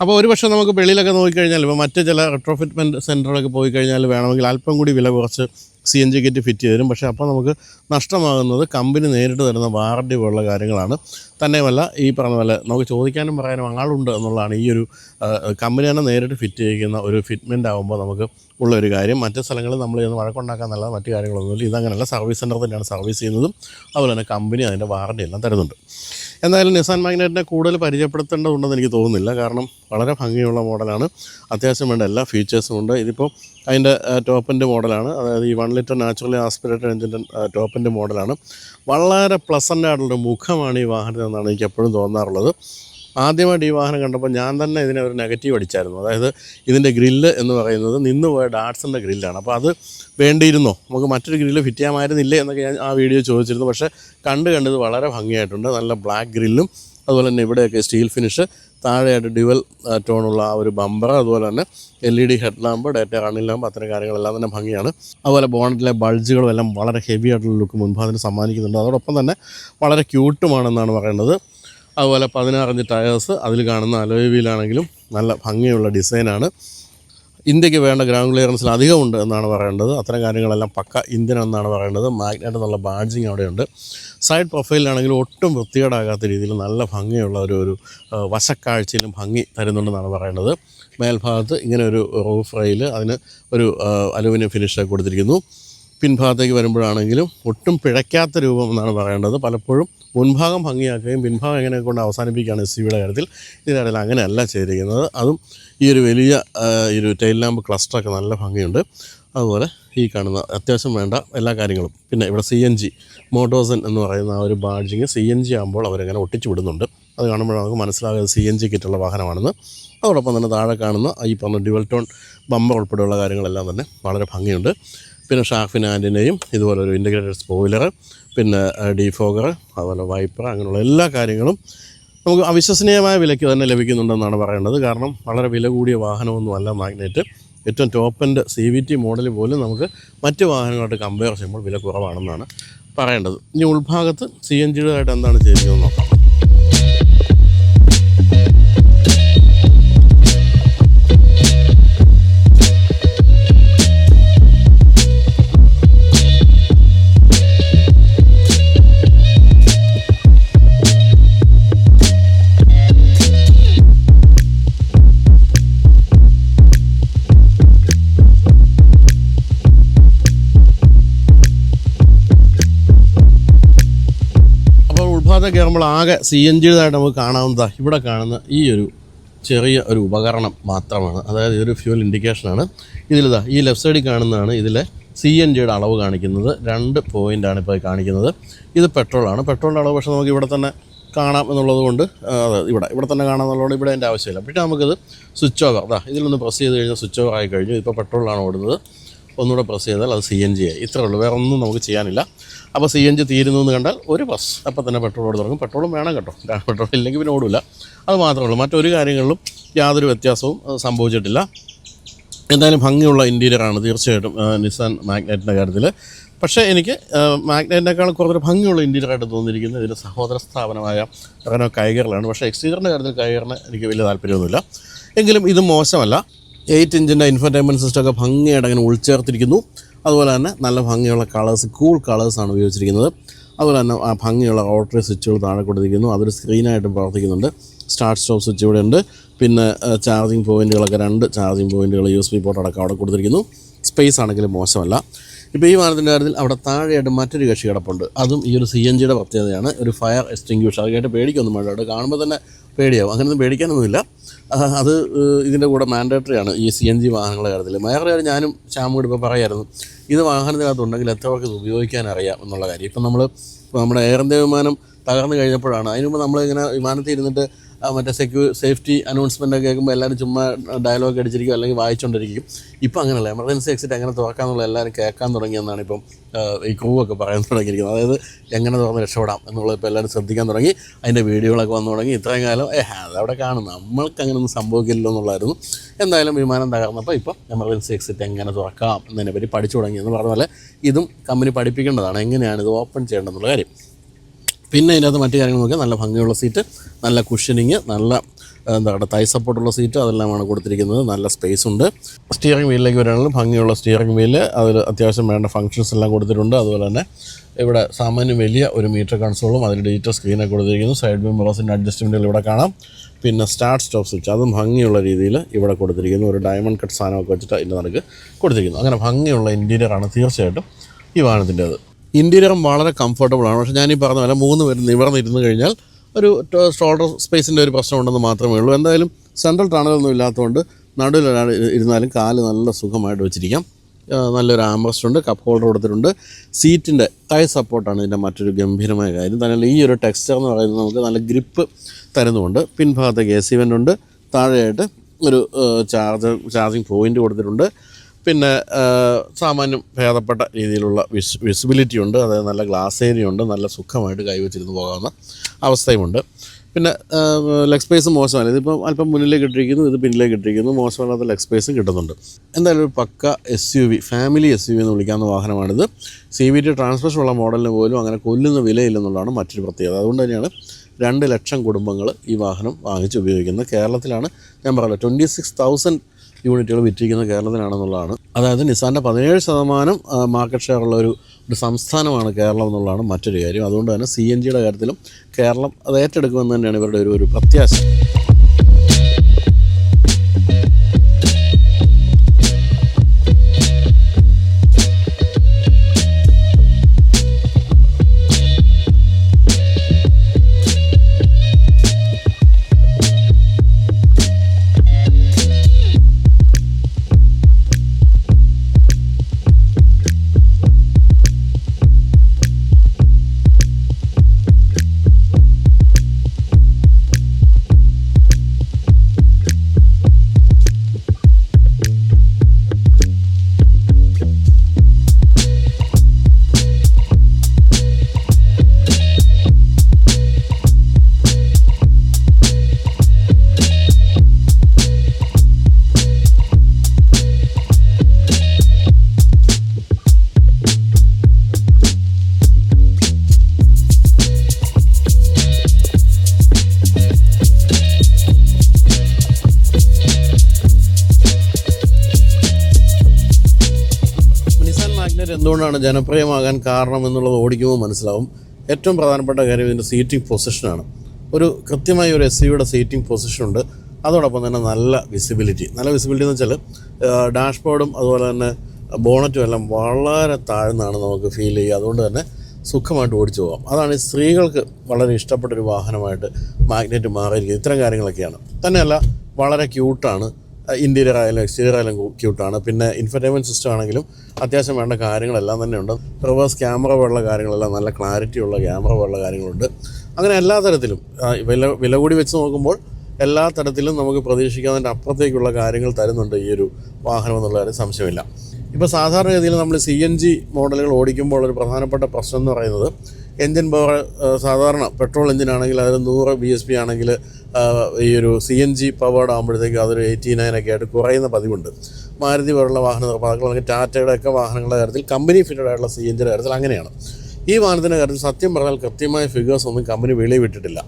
അപ്പോൾ ഒരു പക്ഷേ നമുക്ക് വെളിയിലൊക്കെ നോക്കിക്കഴിഞ്ഞാൽ ഇപ്പോൾ മറ്റ് ചില റെട്രോഫിറ്റ്മെന്റ് സെന്ററിലൊക്കെ പോയി കഴിഞ്ഞാൽ വേണമെങ്കിൽ അല്പം കൂടി വില കുറച്ച് C N G kit fit ചെയ്ത് തരും പക്ഷേ അപ്പോൾ നമുക്ക് നഷ്ടമാകുന്നത് കമ്പനി നേരിട്ട് തരുന്ന വാറണ്ടി പോലുള്ള കാര്യങ്ങളാണ്. തന്നെയുമല്ല ഈ പറഞ്ഞ പോലെ നമുക്ക് ചോദിക്കാനും പറയാനും ആളുണ്ട് എന്നുള്ളതാണ് ഈ ഒരു കമ്പനി തന്നെ നേരിട്ട് ഫിറ്റ് ചെയ്യുന്ന ഒരു ഫിറ്റ്മെന്റ് ആകുമ്പോൾ നമുക്ക് ഉള്ള ഒരു കാര്യം. മറ്റ് സ്ഥലങ്ങളിൽ നമ്മൾ ചെയ്യുന്ന വഴക്കുണ്ടാക്കാൻ നല്ല മറ്റ് കാര്യങ്ങളൊന്നുമില്ല. ഇതങ്ങനെയല്ല സർവീസ് സെന്റർ തന്നെയാണ് സർവീസ് ചെയ്യുന്നതും അതുപോലെ തന്നെ കമ്പനി അതിന്റെ വാറണ്ടി എല്ലാം തരുന്നുണ്ട്. എന്തായാലും നിസാൻ മാഗ്നറ്റിനെ കൂടുതൽ പരിചയപ്പെടുത്തേണ്ടതുണ്ടെന്ന് എനിക്ക് തോന്നുന്നില്ല. കാരണം വളരെ ഭംഗിയുള്ള മോഡലാണ്. അത്യാവശ്യം വേണ്ട എല്ലാ ഫീച്ചേഴ്സും ഉണ്ട്. ഇതിപ്പോൾ അതിന്റെ ടോപ്പിന്റെ മോഡലാണ്. അതായത് ഈ വൺ ലിറ്റർ നാച്ചുറലി ആസ്പിറേറ്റഡ് എഞ്ചിന്റെ ടോപ്പിന്റെ മോഡലാണ്. വളരെ പ്ലസന്റ് ആയിട്ടുള്ളൊരു മുഖമാണ് ഈ വാഹനത്തിനെന്നാണ് എനിക്ക് എപ്പോഴും തോന്നാറുള്ളത്. ആദ്യമായിട്ട് ഈ വാഹനം കണ്ടപ്പോൾ ഞാൻ തന്നെ ഇതിനെ ഒരു നെഗറ്റീവ് അടിച്ചായിരുന്നു. അതായത് ഇതിന്റെ ഗ്രില്ല് എന്ന് പറയുന്നത് നിന്ന് പോയ ഡാറ്റ്സിന്റെ ഗ്രില്ലാണ് അപ്പോൾ അത് വേണ്ടിയിരുന്നോ? നമുക്ക് മറ്റൊരു ഗ്രില്ല് ഫിറ്റ് ചെയ്യാമായിരുന്നില്ലേ എന്നൊക്കെ ഞാൻ ആ വീഡിയോ ചോദിച്ചിരുന്നു. പക്ഷേ കണ്ട് കണ്ടത് വളരെ ഭംഗിയായിട്ടുണ്ട്. നല്ല ബ്ലാക്ക് ഗ്രില്ലും അതുപോലെ തന്നെ ഇവിടെയൊക്കെ സ്റ്റീൽ ഫിനിഷ് താഴെയായിട്ട് ഡ്യുവൽ ടോണുള്ള ആ ഒരു ബമ്പർ അതുപോലെ തന്നെ L E D head lamp daytime കണ്ണിൽ ലാമ്പ് അത്തരം കാര്യങ്ങളെല്ലാം തന്നെ ഭംഗിയാണ്. അതുപോലെ ബോണറ്റിലെ ബൾജുകളും എല്ലാം വളരെ ഹെവി ആയിട്ടുള്ള ലുക്ക് മുൻഭാഗത്തിന് സമ്മാനിക്കുന്നുണ്ട്. അതോടൊപ്പം തന്നെ വളരെ ക്യൂട്ടുമാണെന്നാണ് പറയുന്നത്. അതുപോലെ പതിനാറഞ്ച് ടയേഴ്സ് അതിൽ കാണുന്ന അലോയ് വീലാണെങ്കിലും നല്ല ഭംഗിയുള്ള ഡിസൈനാണ്. ഇന്ത്യയ്ക്ക് വേണ്ട ഗ്രൗണ്ട് ക്ലിയറൻസിൽ അധികമുണ്ട് എന്നാണ് പറയേണ്ടത്. അത്തരം കാര്യങ്ങളെല്ലാം പക്ക ഇന്ത്യൻ എന്നാണ് പറയേണ്ടത്. മാഗ്നറ്റ് എന്നുള്ള ബാഡ്ജിങ് അവിടെയുണ്ട്. സൈഡ് പ്രൊഫൈലിലാണെങ്കിലും ഒട്ടും വൃത്തികേടാകാത്ത രീതിയിൽ നല്ല ഭംഗിയുള്ള ഒരു ഒരു വശക്കാഴ്ചയിലും ഭംഗി തരുന്നുണ്ടെന്നാണ് പറയേണ്ടത്. മേൽഭാഗത്ത് ഇങ്ങനെ ഒരു റൂഫ് റെയിൽ അതിന് ഒരു അലുമിനിയം ഫിനിഷ് കൊടുത്തിരിക്കുന്നു. പിൻഭാഗത്തേക്ക് വരുമ്പോഴാണെങ്കിലും ഒട്ടും പിഴയ്ക്കാത്ത രൂപം എന്നാണ് പറയേണ്ടത്. പലപ്പോഴും മുൻഭാഗം ഭംഗിയാക്കുകയും പിൻഭാഗം എങ്ങനെ കൊണ്ട് അവസാനിപ്പിക്കുകയാണ് എസ് സിയുടെ കാര്യത്തിൽ ഇതിനിടയിൽ അങ്ങനെയല്ല ചെയ്തിരിക്കുന്നത്. അതും ഈ ഒരു വലിയ ഈ ഒരു ടൈൽ ലാമ്പ് ക്ലസ്റ്ററൊക്കെ നല്ല ഭംഗിയുണ്ട്. അതുപോലെ ഈ കാണുന്ന അത്യാവശ്യം വേണ്ട എല്ലാ കാര്യങ്ങളും. പിന്നെ ഇവിടെ സി എൻ ജി മോട്ടോസൻ എന്ന് പറയുന്ന ആ ഒരു ബാഡ്ജിങ് സി എൻ ജി ആകുമ്പോൾ അവരങ്ങനെ ഒട്ടിച്ചു വിടുന്നുണ്ട്. അത് കാണുമ്പോഴാണ് നമുക്ക് മനസ്സിലാകുന്നത് സി എൻ ജി കിറ്റുള്ള വാഹനമാണെന്ന്. അതോടൊപ്പം തന്നെ താഴെ കാണുന്ന ഈ പറഞ്ഞ ഡ്യുവൽ ടോൺ ബമ്പർ ഉൾപ്പെടെയുള്ള കാര്യങ്ങളെല്ലാം തന്നെ വളരെ ഭംഗിയുണ്ട്. പിന്നെ ഷാഫിൻ ആന്റിനെയും ഇതുപോലെ ഒരു ഇന്റഗ്രേറ്റഡ് സ്പോയിലർ പിന്നെ ഡീഫോഗർ അതുപോലെ വൈപ്പർ അങ്ങനെയുള്ള എല്ലാ കാര്യങ്ങളും നമുക്ക് അവിശ്വസനീയമായ വിലയ്ക്ക് തന്നെ ലഭിക്കുന്നുണ്ടെന്നാണ് പറയേണ്ടത് കാരണം വളരെ വില കൂടിയ വാഹനമൊന്നുമല്ല മാഗ്നറ്റ്. ഏറ്റവും top end C V T model പോലും നമുക്ക് മറ്റ് വാഹനങ്ങളായിട്ട് കമ്പയർ ചെയ്യുമ്പോൾ വില കുറവാണെന്നാണ് പറയേണ്ടത്. ഇനി ഉൾഭാഗത്ത് സി എൻ ജിയുടേതായിട്ട് എന്താണ് ചെയ്യുന്നത് നോക്കാം. അപ്പോൾ നമ്മൾ ആകെ സി എൻ ജിയുടേതായിട്ട് നമുക്ക് കാണാവുന്നതാ. ഇവിടെ കാണുന്ന ഈ ഒരു ചെറിയ ഒരു ഉപകരണം മാത്രമാണ്. അതായത് ഇതൊരു ഫ്യൂൽ ഇൻഡിക്കേഷനാണ്. ഇതിലിതാ ഈ ലെഫ്റ്റ് സൈഡിൽ കാണുന്നതാണ് ഇതിലെ സി എൻ ജിയുടെ അളവ് കാണിക്കുന്നത്. രണ്ട് പോയിന്റാണ് ഇപ്പോൾ കാണിക്കുന്നത്. ഇത് പെട്രോളാണ്. പെട്രോളിന്റെ അളവ് പക്ഷേ നമുക്ക് ഇവിടെ തന്നെ കാണാം എന്നുള്ളത് കൊണ്ട് ഇവിടെ ഇവിടെ തന്നെ കാണാം എന്നുള്ളത് ഇവിടെ അതിന്റെ ആവശ്യമില്ല. പിന്നെ നമുക്കിത് സ്വിച്ച് ഓവർ അതാ ഇതിലൊന്ന് പ്രസ് ചെയ്ത് കഴിഞ്ഞാൽ സ്വിച്ച് ഓവർ ആയി കഴിഞ്ഞു. ഇപ്പോൾ പെട്രോളിലാണ് ഓടുന്നത്. ഒന്നുകൂടെ പ്രസ് ചെയ്താൽ അത് സി എൻ ജി ആയി. ഇത്രേ ഉള്ളൂ. വേറെ ഒന്നും നമുക്ക് ചെയ്യാനില്ല. അപ്പോൾ സി എൻ ജി തീരുന്നു എന്ന് കണ്ടാൽ ഒരു ബസ് അപ്പോൾ തന്നെ പെട്രോൾ ഓടി തുടങ്ങും. പെട്രോളും വേണം കേട്ടോ. പെട്രോൾ ഇല്ലെങ്കിൽ പിന്നെ ഓടില്ല അത് മാത്രമേ ഉള്ളൂ. മറ്റൊരു കാര്യങ്ങളിലും യാതൊരു വ്യത്യാസവും സംഭവിച്ചിട്ടില്ല. എന്തായാലും ഭംഗിയുള്ള ഇന്റീരിയറാണ് തീർച്ചയായിട്ടും നിസാൻ മാഗ്നറ്റിന്റെ കാര്യത്തിൽ പക്ഷേ എനിക്ക് മാഗ്നറ്റിനേക്കാൾ കുറച്ചൊരു ഭംഗിയുള്ള ഇന്റീരിയറായിട്ട് തോന്നിയിരിക്കുന്നത് ഇതിന്റെ സഹോദര സ്ഥാപനമായ റെനോ കൈഗറിലാണ് പക്ഷേ എക്സ്റ്റീരിയറിന്റെ കാര്യത്തിൽ കൈഗറിന് എനിക്ക് വലിയ താല്പര്യമൊന്നുമില്ല. എങ്കിലും ഇത് മോശമല്ല. എയ്റ്റ് ഇഞ്ചിന്റെ ഇൻഫർടൈൻമെന്റ് സിസ്റ്റമൊക്കെ ഭംഗിയായിട്ട് അങ്ങനെ ഉൾച്ചേർത്തിരിക്കുന്നു. അതുപോലെ തന്നെ നല്ല ഭംഗിയുള്ള കളേഴ്സ് കൂൾ കളേഴ്സാണ് ഉപയോഗിച്ചിരിക്കുന്നത്. അതുപോലെ തന്നെ ആ ഭംഗിയുള്ള ഓട്ടറി സ്വിച്ചുകൾ താഴെ കൊടുത്തിരിക്കുന്നു അതൊരു സ്ക്രീനായിട്ട് പ്രവർത്തിക്കുന്നുണ്ട്. സ്റ്റാർട്ട് സ്റ്റോപ്പ് സ്വിച്ച് ഇവിടെ ഉണ്ട്. പിന്നെ ചാർജിങ് പോയിന്റുകളൊക്കെ രണ്ട് ചാർജിങ് പോയിന്റുകൾ യു എസ് ബി പോർട്ട് അടക്കം അവിടെ കൊടുത്തിരിക്കുന്നു. സ്പേസ് ആണെങ്കിലും മോശമല്ല. ഇപ്പോൾ ഈ വാഹനത്തിന്റെ കാര്യത്തിൽ അവിടെ താഴെയായിട്ട് മറ്റൊരു കക്ഷി കിടപ്പുണ്ട്. അതും ഈ ഒരു സി എൻ ജിയുടെ പ്രത്യേകതയാണ്. ഒരു ഫയർ എക്സ്റ്റിങ്ക്യൂഷർ അത് കേട്ട് പേടിക്കൊന്നും വേണ്ട. അവിടെ കാണുമ്പോൾ തന്നെ പേടിയാവും. അങ്ങനെയൊന്നും പേടിക്കാനൊന്നുമില്ല. അത് ഇതിന്റെ കൂടെ മാൻഡേറ്ററി ആണ് ഈ സി എൻ ജി വാഹനങ്ങളുടെ കാര്യത്തിൽ. വേറെ കാര്യം ഞാനും ശ്യാമോട് ഇപ്പോൾ പറയായിരുന്നു. ഇത് വാഹനത്തിനകത്തുണ്ടെങ്കിൽ എത്ര പേർക്ക് ഇത് ഉപയോഗിക്കാൻ അറിയാം എന്നുള്ള കാര്യം. ഇപ്പം നമ്മൾ നമ്മുടെ എയർ ഇന്ത്യ വിമാനം തകർന്നു കഴിഞ്ഞപ്പോഴാണ് അതിന് മുമ്പ് നമ്മളിങ്ങനെ വിമാനത്തിൽ ഇരുന്നിട്ട് മറ്റേ സെക്യൂ സേഫ്റ്റി അനൗൺസ്മെന്റ് ഒക്കെ കേൾക്കുമ്പോൾ എല്ലാവരും ചുമ്മാ ഡയലോഗ് അടിച്ചിരിക്കും അല്ലെങ്കിൽ വായിച്ചുകൊണ്ടിരിക്കും ഇപ്പം അങ്ങനെയല്ല എമർജൻസി എക്സിറ്റ് എങ്ങനെ തുറക്കാമെന്നുള്ള എല്ലാവരും കേൾക്കാൻ തുടങ്ങിയെന്നാണ് ഇപ്പം ഈ ക്രൂ ഒക്കെ പറയാൻ തുടങ്ങിയിരിക്കുന്നത്. അതായത് എങ്ങനെ തുറന്ന് രക്ഷപ്പെടാം എന്നുള്ളത് ഇപ്പോൾ എല്ലാവരും ശ്രദ്ധിക്കാൻ തുടങ്ങി. അതിന്റെ വീഡിയോകളൊക്കെ വന്നു തുടങ്ങി. ഇത്രയും കാലം ഏ അതവിടെ കാണും. നമ്മൾക്ക് അങ്ങനെ ഒന്നും സംഭവിക്കില്ലല്ലോ എന്നുള്ളായിരുന്നു എന്തായാലും വിമാനം തകർന്നപ്പോൾ ഇപ്പോൾ എമർജൻസി എക്സിറ്റ് എങ്ങനെ തുറക്കാം എന്നതിനെപ്പറ്റി പഠിച്ചു തുടങ്ങി എന്ന് പറഞ്ഞ പോലെ ഇതും കമ്പനി പഠിപ്പിക്കേണ്ടതാണ്. എങ്ങനെയാണ് ഇത് ഓപ്പൺ ചെയ്യേണ്ടതെന്നുള്ള കാര്യം. പിന്നെ ഇതിനകത്ത് മറ്റു കാര്യങ്ങൾ നോക്കിയാൽ നല്ല ഭംഗിയുള്ള സീറ്റ് നല്ല കുഷനിങ് നല്ല എന്താ പറയുക തൈ സപ്പോർട്ടുള്ള സീറ്റ് അതെല്ലാമാണ് കൊടുത്തിരിക്കുന്നത്. നല്ല സ്പേസ് ഉണ്ട്. സ്റ്റിയറിംഗ് വീലിലേക്ക് വരികയാണെങ്കിൽ ഭംഗിയുള്ള സ്റ്റിയറിംഗ് വീൽ അതിൽ അത്യാവശ്യം വേണ്ട ഫങ്ഷൻസ് എല്ലാം കൊടുത്തിട്ടുണ്ട്. അതുപോലെ തന്നെ ഇവിടെ സാമാന്യം വലിയ ഒരു മീറ്റർ കൺസോളും അതിൽ ഡിജിറ്റൽ സ്ക്രീനൊക്കെ കൊടുത്തിരിക്കുന്നു. സൈഡ് വ്യൂ മിറോസിന്റെ അഡ്ജസ്റ്റ്മെന്റുകൾ ഇവിടെ കാണാം. പിന്നെ സ്റ്റാർട്ട് സ്റ്റോപ്പ് സ്വിച്ച് അതും ഭംഗിയുള്ള രീതിയിൽ ഇവിടെ കൊടുത്തിരിക്കുന്നു. ഒരു ഡയമണ്ട് കട്ട് സാധനമൊക്കെ വെച്ചിട്ട് ഇതിന്റെ നടക്ക് കൊടുത്തിരിക്കുന്നു. അങ്ങനെ ഭംഗിയുള്ള ഇന്റീരിയറാണ് തീർച്ചയായിട്ടും ഈ വാഹനത്തിന്റേത്. ഇന്റീരിയറും വളരെ കംഫർട്ടബിൾ ആണ്. പക്ഷേ ഈ പറഞ്ഞ പോലെ മൂന്ന് പേര് നിവർന്നിരുന്ന് കഴിഞ്ഞാൽ ഒരു ഷോൾഡർ സ്പേസിന്റെ ഒരു പ്രശ്നം ഉണ്ടെന്ന് മാത്രമേ ഉള്ളൂ. എന്തായാലും സെൻട്രൽ ടണലൊന്നും ഇല്ലാത്തതുകൊണ്ട് നടുവിൽ ഒരാൾ ഇരുന്നാലും കാൽ നല്ല സുഖമായിട്ട് വെച്ചിരിക്കാം. നല്ലൊരു ആംബ്രസ്റ്റ് ഉണ്ട് കപ്പ് ഹോൾഡർ കൊടുത്തിട്ടുണ്ട്. സീറ്റിന്റെ തൈ സപ്പോർട്ടാണ് ഇതിന്റെ മറ്റൊരു ഗംഭീരമായ കാര്യം. തന്നെ ഈ ഒരു ടെക്സ്ചർ എന്ന് പറയുന്നത് നമുക്ക് നല്ല ഗ്രിപ്പ് തരുന്നുമുണ്ട്. പിൻഭാഗത്തേക്ക് എ സി വെന്റ് ഉണ്ട്. താഴെയായിട്ട് ഒരു ചാർജർ ചാർജിങ് പോയിന്റ് കൊടുത്തിട്ടുണ്ട്. പിന്നെ സാമാന്യം ഭേദപ്പെട്ട രീതിയിലുള്ള വിസ് വിസിബിലിറ്റി ഉണ്ട്. അതായത് നല്ല ഗ്ലാസ് ഏരിയ ഉണ്ട്. നല്ല സുഖമായിട്ട് കൈവച്ചിരുന്ന് പോകാവുന്ന അവസ്ഥയുമുണ്ട്. പിന്നെ ലെഗ് സ്പേസ് മോശമല്ല ഇതിപ്പോൾ അല്പം മുന്നിലേക്ക് ഇട്ടിരിക്കുന്നു ഇത് പിന്നിലേക്ക് ഇട്ടിരിക്കുന്നു. മോശമല്ലാത്ത ലെഗ് സ്പേസും കിട്ടുന്നുണ്ട്. എന്തായാലും ഒരു പക്ക S U V family S U V എന്ന് വിളിക്കാവുന്ന വാഹനമാണിത്. സി വി ടി ട്രാൻസ്മിഷൻ ഉള്ള മോഡലിന് പോലും അങ്ങനെ കൊല്ലുന്ന വിലയില്ലെന്നുള്ളതാണ് മറ്റൊരു പ്രത്യേകത. അതുകൊണ്ട് തന്നെയാണ് രണ്ട് ലക്ഷം കുടുംബങ്ങൾ ഈ വാഹനം വാങ്ങിച്ച് ഉപയോഗിക്കുന്നത്. കേരളത്തിലാണ് ഞാൻ പറഞ്ഞത് ട്വന്റി സിക്സ് തൗസൻഡ് യൂണിറ്റുകൾ വിറ്റിരിക്കുന്നത് കേരളത്തിലാണെന്നുള്ളതാണ്. അതായത് നിസാന്റെ പതിനേഴ് ശതമാനം മാർക്കറ്റ് ഷെയർ ഉള്ള ഒരു ഒരു സംസ്ഥാനമാണ് കേരളം എന്നുള്ളതാണ് മറ്റൊരു കാര്യം. അതുകൊണ്ട് തന്നെ സി എൻ ജിയുടെ കാര്യത്തിലും കേരളം അത് ഏറ്റെടുക്കുമെന്ന് തന്നെയാണ് ഇവരുടെ ഒരു ഒരു പ്രത്യാശ. എന്തുകൊണ്ടാണ് ജനപ്രിയമാകാൻ കാരണം എന്നുള്ളത് ഓടിക്കുമ്പോൾ മനസ്സിലാവും. ഏറ്റവും പ്രധാനപ്പെട്ട കാര്യം ഇതിന്റെ സീറ്റിംഗ് പൊസിഷനാണ് ഒരു കൃത്യമായ ഒരു എസ് സിയുടെ സീറ്റിംഗ് പൊസിഷനുണ്ട് അതോടൊപ്പം തന്നെ നല്ല വിസിബിലിറ്റി നല്ല വിസിബിലിറ്റി എന്ന് വെച്ചാൽ ഡാഷ്ബോർഡും അതുപോലെ തന്നെ ബോണറ്റും എല്ലാം വളരെ താഴ്ന്നാണ് നമുക്ക് ഫീൽ ചെയ്യുക. അതുകൊണ്ട് തന്നെ സുഖമായിട്ട് ഓടിച്ചു പോകാം. അതാണ് സ്ത്രീകൾക്ക് വളരെ ഇഷ്ടപ്പെട്ടൊരു വാഹനമായിട്ട് മാഗ്നറ്റ് മാറിയിരിക്കുന്നത്. ഇത്തരം കാര്യങ്ങളൊക്കെയാണ്. തന്നെയല്ല വളരെ ക്യൂട്ടാണ് ഇന്റീരിയർ ആയാലും എക്സ്റ്റീരിയർ ആയാലും ക്യൂട്ടാണ് പിന്നെ ഇൻഫർടൈൻമെന്റ് സിസ്റ്റം ആണെങ്കിലും അത്യാവശ്യം വേണ്ട കാര്യങ്ങളെല്ലാം തന്നെ ഉണ്ട് റിവേഴ്സ് ക്യാമറ പോലുള്ള കാര്യങ്ങളെല്ലാം നല്ല ക്ലാരിറ്റി ഉള്ള ക്യാമറ പോലുള്ള കാര്യങ്ങളുണ്ട്. അങ്ങനെ എല്ലാ തരത്തിലും വില വില കൂടി വെച്ച് നോക്കുമ്പോൾ എല്ലാ തരത്തിലും നമുക്ക് പ്രതീക്ഷിക്കാതിന്റെ അപ്പുറത്തേക്കുള്ള കാര്യങ്ങൾ തരുന്നുണ്ട് ഈ ഒരു വാഹനം എന്നുള്ള കാര്യം സംശയമില്ല. ഇപ്പോൾ സാധാരണഗതിയിൽ നമ്മൾ സി എൻ ജി മോഡലുകൾ ഓടിക്കുമ്പോൾ ഒരു പ്രധാനപ്പെട്ട പ്രശ്നം എന്ന് പറയുന്നത് എൻജിൻ പവർ സാധാരണ പെട്രോൾ എഞ്ചിനാണെങ്കിൽ അതിൽ നൂറ് ബി എസ് പി ആണെങ്കിൽ ഈ ഒരു സി എൻ ജി പവേർഡ് ആകുമ്പോഴത്തേക്ക് അതൊരു എയ്റ്റി ഒക്കെ ആയിട്ട് കുറയുന്ന പതിവുണ്ട്. മാരുതി പോലുള്ള വാഹന നിർമ്മാതാക്കൾ ടാറ്റയുടെ ഒക്കെ വാഹനങ്ങളുടെ കാര്യത്തിൽ കമ്പനി ഫിറ്റഡ് ആയിട്ടുള്ള സി എൻ ജിയുടെ കാര്യത്തിൽ അങ്ങനെയാണ്. ഈ വാഹനത്തിന്റെ കാര്യത്തിൽ സത്യം പറഞ്ഞാൽ കൃത്യമായ ഫിഗേഴ്സ് ഒന്നും കമ്പനി വെളിവിട്ടിട്ടില്ല വിട്ടിട്ടില്ല.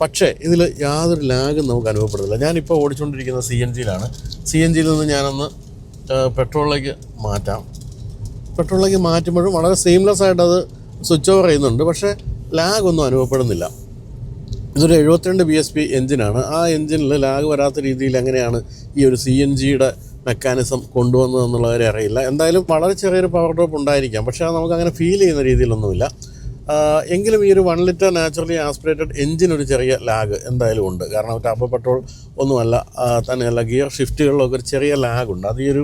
പക്ഷേ ഇതിൽ യാതൊരു ലാഗും നമുക്ക് അനുഭവപ്പെടുന്നില്ല. ഞാനിപ്പോൾ ഓടിച്ചുകൊണ്ടിരിക്കുന്ന സി എൻ ജിയിലാണ് സി എൻ ജിയിൽ നിന്ന് ഞാനൊന്ന് പെട്രോളിലേക്ക് മാറ്റാം. പെട്രോളിലേക്ക് മാറ്റുമ്പോഴും വളരെ സീംലെസ് ആയിട്ട് അത് സ്വിച്ച് ഓവർ ചെയ്യുന്നുണ്ട്. പക്ഷേ ലാഗ് ഒന്നും അനുഭവപ്പെടുന്നില്ല. ഇതൊരു എഴുപത്തിരണ്ട് ബി എസ് പി എഞ്ചിനാണ് ആ എഞ്ചിനിൽ ലാഗ് വരാത്ത രീതിയിൽ എങ്ങനെയാണ് ഈ ഒരു സി എൻ ജിയുടെ മെക്കാനിസം കൊണ്ടുവന്നത് എന്നുള്ളവരെ അറിയില്ല. എന്തായാലും വളരെ ചെറിയൊരു പവർ ഡ്രോപ്പ് ഉണ്ടായിരിക്കാം. പക്ഷേ അത് നമുക്ക് അങ്ങനെ ഫീൽ ചെയ്യുന്ന രീതിയിലൊന്നുമില്ല. എങ്കിലും ഈ ഒരു one litre naturally aspirated engine ഒരു ചെറിയ ലാഗ് എന്തായാലും ഉണ്ട്. കാരണം ടാപ്പ് പെട്രോൾ ഒന്നുമല്ല തന്നെയല്ല ഗിയർ ഷിഫ്റ്റുകളിലൊക്കെ ഒരു ചെറിയ ലാഗ് ഉണ്ട്. അത് ഈ ഒരു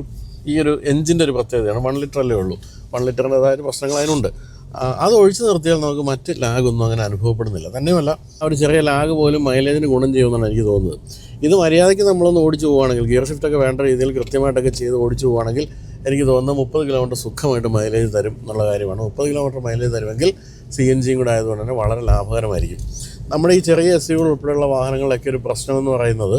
ഈ ഒരു എഞ്ചിന്റെ ഒരു പ്രത്യേകതയാണ്. വൺ ലിറ്റർ അല്ലേ ഉള്ളൂ. വൺ ലിറ്ററിന്റെതായ പ്രശ്നങ്ങൾ അതിനുണ്ട്. അത് ഒഴിച്ചു നിർത്തിയാൽ നമുക്ക് മറ്റ് ലാഗൊന്നും അങ്ങനെ അനുഭവപ്പെടുന്നില്ല. തന്നെയുമല്ല ഒരു ചെറിയ ലാഗ് പോലും മൈലേജിന് ഗുണം ചെയ്യുമെന്നാണ് എനിക്ക് തോന്നുന്നത്. ഇത് മര്യാദയ്ക്ക് നമ്മളൊന്ന് ഓടിച്ചു പോവുകയാണെങ്കിൽ ഗിയർ ഷിഫ്റ്റൊക്കെ വേണ്ട രീതിയിൽ കൃത്യമായിട്ടൊക്കെ ചെയ്ത് ഓടിച്ചു പോവുകയാണെങ്കിൽ എനിക്ക് തോന്നുന്നത് മുപ്പത് കിലോമീറ്റർ സുഖമായിട്ട് മൈലേജ് തരും എന്നുള്ള കാര്യമാണ്. മുപ്പത് കിലോമീറ്റർ മൈലേജ് തരുമെങ്കിൽ സി എൻ ജിയും കൂടെ ആയതുകൊണ്ട് തന്നെ വളരെ ലാഭകരമായിരിക്കും. നമ്മുടെ ഈ ചെറിയ എസ് യുകൾ ഉൾപ്പെടെയുള്ള വാഹനങ്ങളിലൊക്കെ ഒരു പ്രശ്നമെന്ന് പറയുന്നത്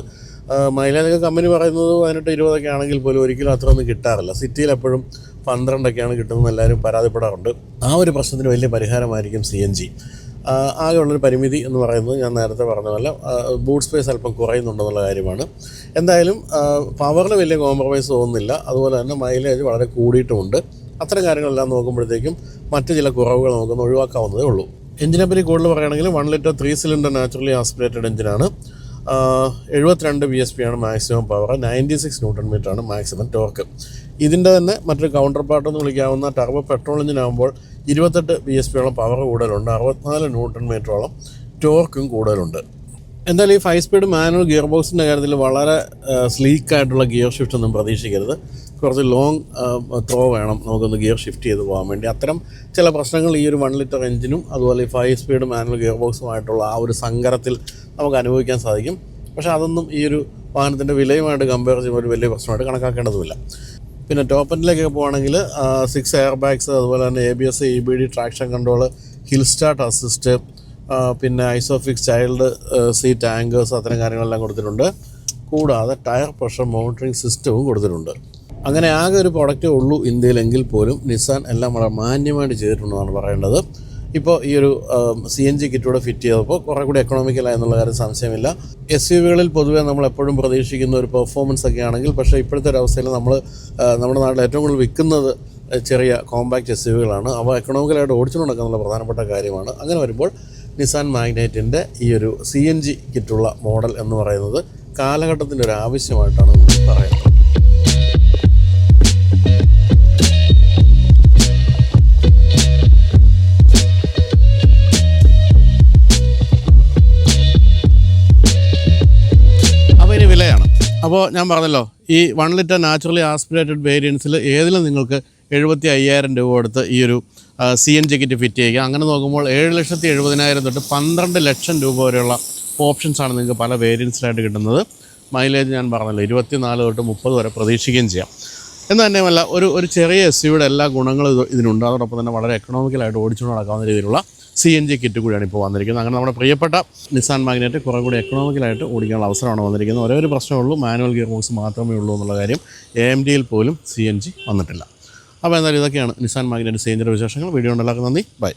മൈലേജൊക്കെ കമ്പനി പറയുന്നത് പതിനെട്ട് ഇരുപതൊക്കെ ആണെങ്കിൽ പോലും ഒരിക്കലും അത്രയൊന്നും കിട്ടാറില്ല. സിറ്റിയിൽ എപ്പോഴും പന്ത്രണ്ടൊക്കെയാണ് കിട്ടുന്നത് എല്ലാവരും പരാതിപ്പെടാറുണ്ട്. ആ ഒരു പ്രശ്നത്തിന് വലിയ പരിഹാരമായിരിക്കും സി എൻ ജി. ആകെയുള്ളൊരു പരിമിതി എന്ന് പറയുന്നത് ഞാൻ നേരത്തെ പറഞ്ഞ പോലെ ബൂട്ട് സ്പേസ് അല്പം കുറയുന്നുണ്ടെന്നുള്ള കാര്യമാണ്. എന്തായാലും പവറിൽ വലിയ കോംപ്രമൈസ് തോന്നുന്നില്ല. അതുപോലെ തന്നെ മൈലേജ് വളരെ കൂടിയിട്ടുമുണ്ട്. അത്തരം കാര്യങ്ങളെല്ലാം നോക്കുമ്പോഴത്തേക്കും മറ്റ് ചില കുറവുകൾ നമുക്കൊന്ന് ഒഴിവാക്കാവുന്നതേ ഉള്ളൂ. എഞ്ചിനെ കൂടുതൽ പറയുകയാണെങ്കിൽ one litre three cylinder naturally aspirated എഞ്ചിനാണ് എഴുപത്തിരണ്ട് ബി എസ് പി ആണ് maximum power ninety six newton metre ആണ് മാക്സിമം ടോർക്ക് ഇതിന്റെ തന്നെ മറ്റൊരു കൗണ്ടർ പാർട്ട് എന്ന് വിളിക്കാവുന്ന ടർബോ പെട്രോൾ എഞ്ചിൻ ആകുമ്പോൾ ഇരുപത്തെട്ട് ബി എസ് പിയോളം പവർ കൂടുതലുണ്ട്. അറുപത്തിനാല് ന്യൂട്ടൺ മീറ്ററോളം ടോർക്കും കൂടുതലുണ്ട്. എന്തായാലും ഈ ഫൈവ് സ്പീഡ് മാനുവൽ ഗിയർ ബോക്സിന്റെ കാര്യത്തിൽ വളരെ സ്ലീക്ക് ആയിട്ടുള്ള ഗിയർ ഷിഫ്റ്റ് ഒന്നും പ്രതീക്ഷിക്കരുത്. കുറച്ച് ലോങ് ത്രോ വേണം. നമുക്കൊന്ന് ഗിയർ ഷിഫ്റ്റ് ചെയ്ത് പോകാൻ വേണ്ടി. അത്തരം ചില പ്രശ്നങ്ങൾ ഈ ഒരു വൺ ലിറ്റർ എഞ്ചിനും അതുപോലെ ഈ ഫൈവ് സ്പീഡ് മാനുവൽ ഗിയർ ബോക്സുമായിട്ടുള്ള ആ ഒരു സങ്കരത്തിൽ നമുക്ക് അനുഭവിക്കാൻ സാധിക്കും. പക്ഷേ അതൊന്നും ഈ ഒരു വാഹനത്തിന്റെ വിലയുമായിട്ട് കമ്പയർ ചെയ്യുമ്പോൾ ഒരു വലിയ പ്രശ്നമായിട്ട് കണക്കാക്കേണ്ടതുമില്ല. പിന്നെ ടോപ്പ് എൻഡിലേക്കൊക്കെ പോകുകയാണെങ്കിൽ സിക്സ് എയർ ബാഗ്സ് അതുപോലെ തന്നെ A B S E B D traction control hill start assist പിന്നെ ഐസോഫിക്സ് ചൈൽഡ് സീറ്റ് ആങ്കേഴ്സ് അത്തരം കാര്യങ്ങളെല്ലാം കൊടുത്തിട്ടുണ്ട്. കൂടാതെ ടയർ പ്രഷർ മോണിറ്ററിംഗ് സിസ്റ്റവും കൊടുത്തിട്ടുണ്ട്. അങ്ങനെ ആകെ ഒരു പ്രൊഡക്റ്റേ ഉള്ളൂ ഇന്ത്യയിലെങ്കിൽ പോലും. നിസാൻ എല്ലാം വളരെ മാന്യമായിട്ട് ചെയ്തിട്ടുണ്ടെന്നാണ് പറയേണ്ടത്. ഇപ്പോൾ ഈ ഒരു സി എൻ ജി കിറ്റൂടെ ഫിറ്റ് ചെയ്തപ്പോൾ കുറേ കൂടി എക്കണോമിക്കലായി എന്നുള്ള കാര്യം സംശയമില്ല. എസ് യു വികളിൽ പൊതുവേ നമ്മൾ എപ്പോഴും പ്രതീക്ഷിക്കുന്ന ഒരു പെർഫോമൻസ് ഒക്കെ ആണെങ്കിൽ പക്ഷേ ഇപ്പോഴത്തെ ഒരു അവസ്ഥയിൽ നമ്മൾ നമ്മുടെ നാട്ടിൽ ഏറ്റവും കൂടുതൽ വിൽക്കുന്നത് ചെറിയ കോമ്പാക്റ്റ് എസ് യു വികളാണ് അവ എക്കണോമിക്കലായിട്ട് ഓടിച്ചു നടക്കുന്നുള്ള പ്രധാനപ്പെട്ട കാര്യമാണ്. അങ്ങനെ വരുമ്പോൾ നിസാൻ മാഗ്നൈറ്റിന്റെ ഈ ഒരു സി എൻ ജി കിറ്റുള്ള മോഡൽ എന്ന് പറയുന്നത് കാലഘട്ടത്തിന്റെ ഒരു ആവശ്യമായിട്ടാണ് പറയുന്നത്. അപ്പോൾ ഞാൻ പറഞ്ഞല്ലോ ഈ വൺ ലിറ്റർ നാച്ചുറലി ആസ്പിറേറ്റഡ് വേരിയൻസിൽ ഏതിലും നിങ്ങൾക്ക് എഴുപത്തി അയ്യായിരം രൂപ കൊടുത്ത് ഈ ഒരു C N G kit fit ചെയ്യുക. അങ്ങനെ നോക്കുമ്പോൾ ഏഴ് ലക്ഷത്തി എഴുപതിനായിരം തൊട്ട് പന്ത്രണ്ട് ലക്ഷം രൂപ വരെയുള്ള ഓപ്ഷൻസാണ് നിങ്ങൾക്ക് പല വേരിയൻസിലായിട്ട് കിട്ടുന്നത്. മൈലേജ് ഞാൻ പറഞ്ഞല്ലോ ഇരുപത്തിനാല് തൊട്ട് മുപ്പത് വരെ പ്രതീക്ഷിക്കുകയും ചെയ്യാം. എന്ന് തന്നെയുമല്ല ഒരു ഒരു ചെറിയ എസ് യുടെ എല്ലാ ഗുണങ്ങളും ഇത് ഇതിനുണ്ട്. അതോടൊപ്പം തന്നെ വളരെ എക്കണോമിക്കലായിട്ട് ഓടിച്ചുകൊണ്ട് നടക്കാവുന്ന രീതിയിലുള്ള സി എൻ ജി കിറ്റ് കൂടിയാണ് ഇപ്പോൾ വന്നിരിക്കുന്നത്. അങ്ങനെ നമ്മുടെ പ്രിയപ്പെട്ട നിസാൻ മാഗ്നറ്റ് കുറേ കൂടി എക്കണോമിക്കലായിട്ട് ഓടിക്കാനുള്ള അവസരമാണ് വന്നിരിക്കുന്നത്. ഒരേ ഒരു പ്രശ്നമുള്ളൂ മാനുവൽ ഗിയർ ബോക്സ് മാത്രമേ ഉള്ളൂ എന്നുള്ള കാര്യം എ എം ഡിയിൽ പോലും സി എൻ ജി വന്നിട്ടില്ല. അപ്പോൾ എന്തായാലും ഇതൊക്കെയാണ് നിസാൻ മാഗ്നറ്റ് സി വിശേഷങ്ങൾ. വീഡിയോ ഉണ്ടാക്കുന്ന നന്ദി. ബൈ.